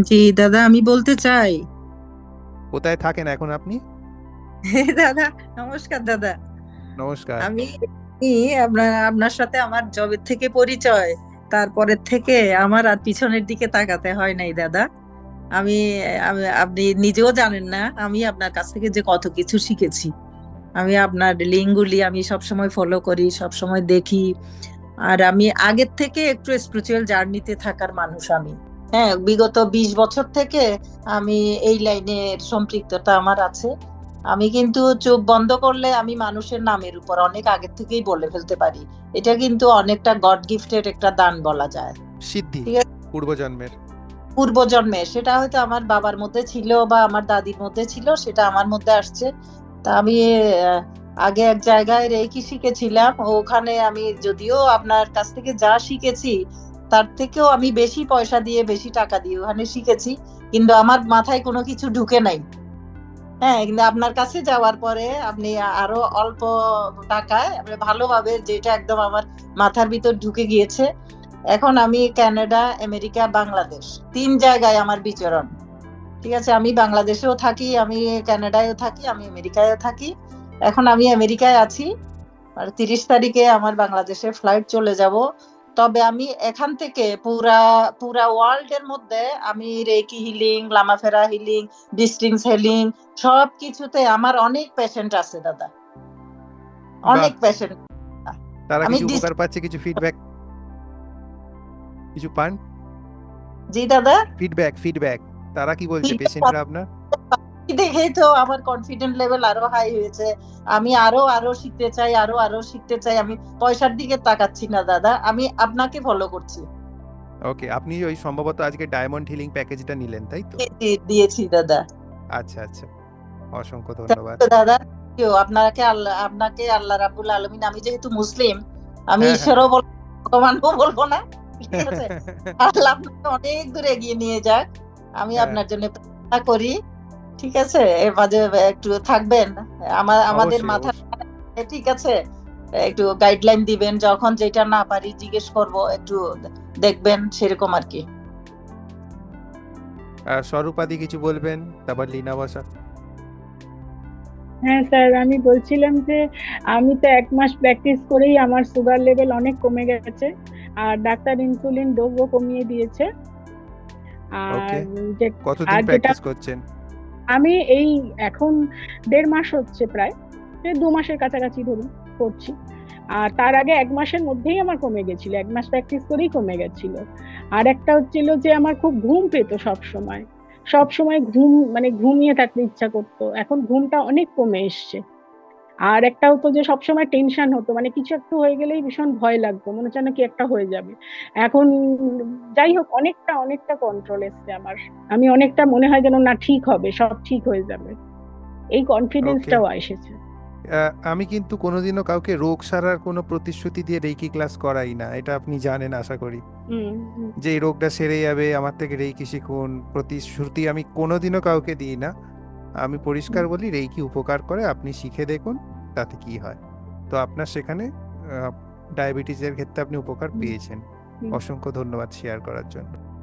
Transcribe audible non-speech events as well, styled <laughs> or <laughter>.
জি দাদা আমি বলতে চাই। কোথায় থাকেন এখন আপনি? দাদা নমস্কার দাদা। নমস্কার। আমি আপনার আপনার সাথে আমার জবের থেকে পরিচয়। তারপরের থেকে আমার আর পিছনের দিকে তাকাতে হয় নাই দাদা। আমি আমি- আপনি নিজেও জানেন না আমি আপনার কাছ থেকে যে কত কিছু শিখেছি। আমি আপনার লিঙ্কগুলি আমি সবসময় ফলো করি সবসময় দেখি। আর আমি আগের থেকে একটু স্পিরিচুয়াল জার্নিতে থাকার মানুষ আমি। হ্যাঁ বিগত বিশ বছর থেকে আমি এই লাইনের সম্পৃক্ততা আমার আছে। আমি কিন্তু চোখ বন্ধ করলে আমি মানুষের নামের উপর অনেক আগের থেকেই বলে ফেলতে পারি। এটা কিন্তু অনেকটা গড গিফটের একটা দান বলা যায়। সিদ্ধি পূর্বজন্মের। পূর্বজন্মে সেটা হয়তো আমার বাবার মধ্যে ছিল বা আমার দাদির মধ্যে ছিল সেটা আমার মধ্যে আসছে। তা আমি আগে এক জায়গায় রেকি শিখেছিলাম। ওখানে আমি যদিও আপনার কাছ থেকে যা শিখেছি তার থেকেও আমি বেশি পয়সা দিয়ে, বেশি টাকা দিয়ে ওখানে শিখেছি। কিন্তু আমার মাথায় কোনো কিছু ঢুকে নাই। হ্যাঁ কিন্তু আপনার কাছে যাওয়ার পরে আপনি আরও অল্প টাকায় ভালোভাবে যেটা একদম আমার মাথার ভিতর ঢুকে গিয়েছে। এখন আমি কানাডা আমেরিকা, বাংলাদেশ, তিন জায়গায় আমার বিচরণ। ঠিক আছে, আমি বাংলাদেশেও থাকি, আমি কানাডায়ও থাকি, আমি আমেরিকায়ও থাকি। এখন আমি আমেরিকায় আছি। আর তিরিশ তারিখে আমার বাংলাদেশে ফ্লাইট চলে যাব। তবে আমি এখান থেকে পুরা পুরা ওয়ার্ল্ড এর মধ্যে আমি রেকি হিলিং লামাফেরা হিলিং ডিস্টিংস হিলিং সব কিছুতে আমার অনেক পেশেন্ট আছে দাদা। অনেক পেশেন্ট তারা কিছু উপকার পাচ্ছে কিছু ফিডব্যাক কিছু পান? জি দাদা। ফিডব্যাক ফিডব্যাক তারা কি বলছে? পেশেন্টরা আপনার? দেখেই তো আমার কনফিডেন্ট লেভেল আরও হাই হয়েছে। আমি আরও আরও শিখতে চাই আরও আরও শিখতে চাই। আমি পয়সার দিকে তাকাচ্ছি না দাদা। আমি আপনাকে ফলো করছি। ওকে আপনি ওই সম্ভবত আজকে ডায়মন্ড হিলিং প্যাকেজটা নিলেন তাই তো? দিয়েছি দাদা। আচ্ছা আচ্ছা। অসংখ্য ধন্যবাদ। দাদা আপনাকে আল্লাহ আপনাকে আল্লাহ রাবুল আলমিন আমি যেহেতু মুসলিম আমি হ্যাঁ, হ্যাঁ। ঈশ্বরও বলব ভগবানও বলব না। ঠিক আছে? <laughs> আল্লাহ আপনাকে অনেক দূর এগিয়ে নিয়ে যাক। আমি হ্যাঁ। আপনার জন্য প্রার্থনা করি। ঠিক আছে? এর মাঝে একটু থাকবেন। আমার আমাদের মাথা ঠিক আছে? একটু গাইডলাইন দিবেন যখন যেটা না পারি জিজ্ঞেস করব একটু দেখবেন সেরকম আর কি। স্বরূপাদি কিছু বলবেন? তারপর লীনা বসা। হ্যাঁ স্যার আমি বলছিলাম যে আমি তো এক মাস প্র্যাকটিস করেই আমার সুগার লেভেল অনেক কমে গেছে আর ডাক্তার ইনসুলিন ডোজও কমিয়ে দিয়েছে। আর যে কতদিন প্র্যাকটিস করছেন? আমি এই এখন দেড় মাস হচ্ছে প্রায় দু মাসের কাছাকাছি ধরুন করছি। আর তার আগে এক মাসের মধ্যেই আমার কমে গেছিল, এক মাস প্র্যাকটিস করেই কমে গেছিল। আর একটা হচ্ছিল যে আমার খুব ঘুম পেত সব সময় সব সময় ঘুম মানে ঘুমিয়ে থাকতে ইচ্ছা করতো। এখন ঘুমটা অনেক কমে এসছে। আর একটা হতো যে সবসময় টেনশন হতো মানে কিছু একটু হয়ে গেলেই ভীষণ ভয় লাগতো মনে হচ্ছে না কি একটা হয়ে যাবে। এখন যাই হোক অনেকটা অনেকটা কন্ট্রোল এসছে আমার। আমি অনেকটা মনে হয় যেন না ঠিক হবে সব ঠিক হয়ে যাবে। এই কনফিডেন্সটাও এসেছে। আমি কিন্তু কোনোদিনও কাউকে রোগ সারার কোনো প্রতিশ্রুতি দিয়ে রেকি ক্লাস করাই না এটা আপনি জানেন আশা করি। যে এই রোগটা সেরে যাবে আমার থেকে রেকি শিখুন প্রতিশ্রুতি আমি কোনোদিনও কাউকে দিই না। আমি পরিষ্কার বলি রেইকি উপকার করে আপনি শিখে দেখুন তাতে কি হয়। তো আপনার সেখানে ডায়াবেটিসের ক্ষেত্রে আপনি উপকার পেয়েছেন। অসংখ্য ধন্যবাদ শেয়ার করার জন্য।